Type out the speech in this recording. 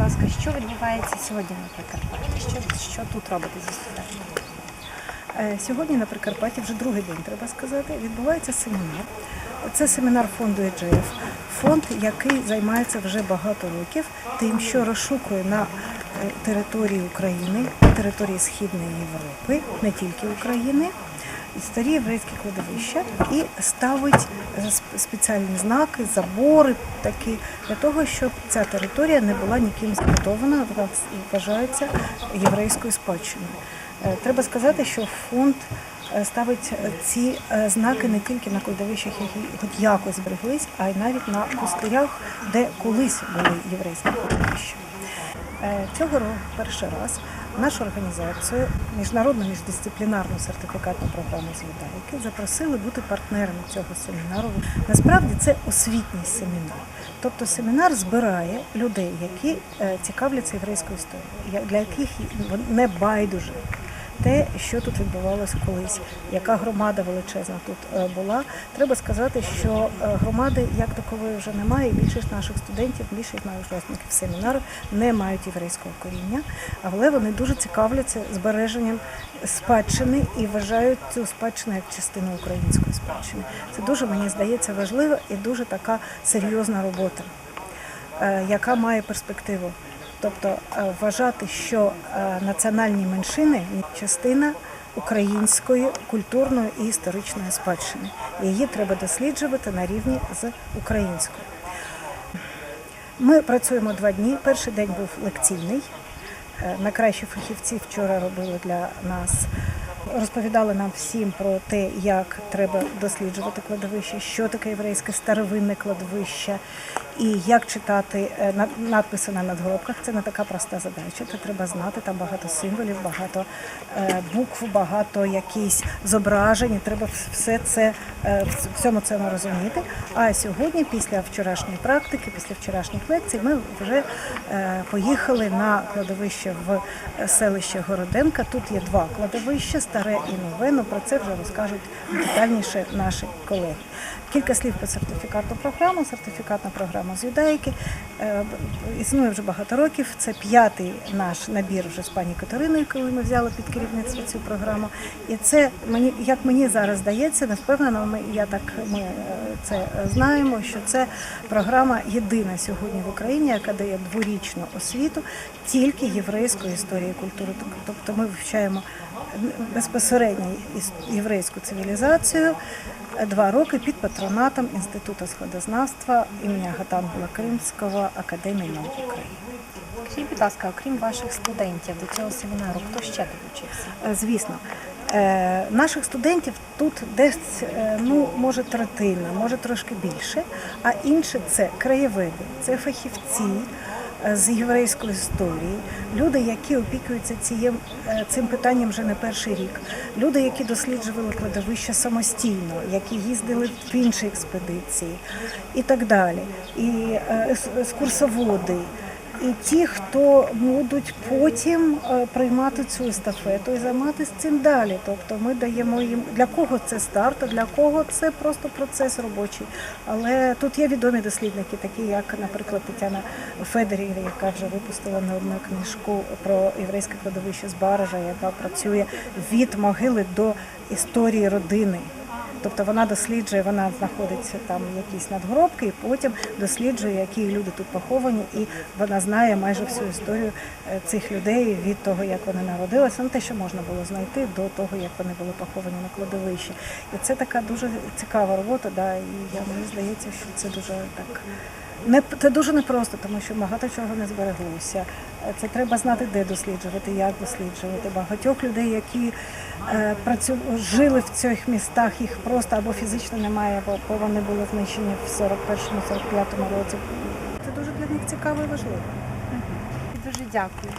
ласка, що відбувається сьогодні на Прикарпатті? Що, що тут робите зі студентами? Е, Сьогодні на Прикарпатті вже другий день, треба сказати, відбувається семінар. Це семінар фонду EGF, фонд, який займається вже багато років тим, що розшукує на е, території України, на території Східної Європи, не тільки України, старі єврейські кладовища і ставить спеціальні знаки, забори такі для того, щоб ця територія не була ніким збудована, вона вважається єврейською спадщиною. Е, Треба сказати, що фонд е, ставить е, ці знаки не тільки на кладовищах, які хоч якось збереглись, а й навіть на пустирях, де колись були єврейські кладовища. Цього року перший раз нашу організацію, міжнародну міждисциплінарну сертифікатну програму з запросили бути партнерами цього семінару. Насправді це освітній семінар. Тобто семінар збирає людей, які е, цікавляться єврейською історією, для яких не байдуже те, що тут відбувалося колись, яка громада величезна тут е, була. Треба сказати, що е, громади як такової вже немає. і Більшість наших студентів, більшість наших учасників семінару не мають єврейського коріння, але вони дуже цікавляться збереженням спадщини і вважають цю спадщину як частину української спадщини. Це дуже мені здається важливо і дуже така серйозна робота е, яка має перспективу. Тобто е, вважати, що е, національні меншини частина української культурної і історичної спадщини. Її треба досліджувати на рівні з українською. Ми працюємо два дні. Перший день був лекційний. Е, Найкращі фахівці вчора робили для нас, розповідали нам всім про те, як треба досліджувати кладовище, що таке єврейське старовинне кладовище, і як читати е, на- надписи на надгробках. Це не така проста задача. Це треба знати. Там багато символів, багато е, букв, багато якісь зображень. Треба все це е, в всьому цьому розуміти. А сьогодні, після вчорашньої практики, після вчорашніх лекцій, ми вже поїхали на кладовище в селище Городенка. Тут є два кладовища, старе і нове. Ну про це вже розкажуть детальніше наші колеги. Кілька слів про сертифікатну програму. Сертифікатна програма з юдаїки е, існує вже багато років. Це п'ятий наш набір вже з пані Катериною, коли ми взяли під керівництво цю програму. І це мені, як мені зараз здається, не впевнена. Ми я так ми е, це знаємо, що це програма єдина сьогодні в Україні, яка дає дворічну освіту тільки єврейської історії і культури. Тоб- Тобто ми вивчаємо безпосередньо єврейську цивілізацію два роки під патронатом Інституту сходознавства імені Гатангула Кримського Академії наук України. Скажіть, будь ласка, окрім ваших студентів до цього семінару, хто ще долучився? Е, Звісно, Е, наших студентів тут десь е, ну може третина, може трошки більше. А інше це краєвиди, це фахівці з єврейської історії, люди, які опікуються цієм е, цим питанням вже не перший рік. Люди, які досліджували кладовище самостійно, які їздили в інші експедиції, і так далі. І екскурсоводи. І ті, хто будуть потім е, приймати цю естафету і займатися цим далі. Тобто ми даємо їм для кого це старт, а для кого це просто процес робочий. Але тут є відомі дослідники, такі як, наприклад, Тетяна Федорів, яка вже випустила не одну книжку про єврейське кладовище з Баража, яка працює від могили до історії родини. Тобто вона досліджує, вона знаходиться там якісь надгробки, і потім досліджує, які люди тут поховані, і вона знає майже всю історію е, цих людей від того, як вони народилися, ну те, що можна було знайти до того, як вони були поховані на кладовищі. І це така дуже цікава робота. Да, і я мені здається, що це дуже так. Не це дуже непросто, тому що багато чого не збереглося. Це треба знати, де досліджувати, як досліджувати. Багатьох людей, які е, працю... жили в цих містах, їх просто або фізично немає, або або вони були знищені в 41-45 році. Це дуже для них цікаво і важливо. Дуже дякую.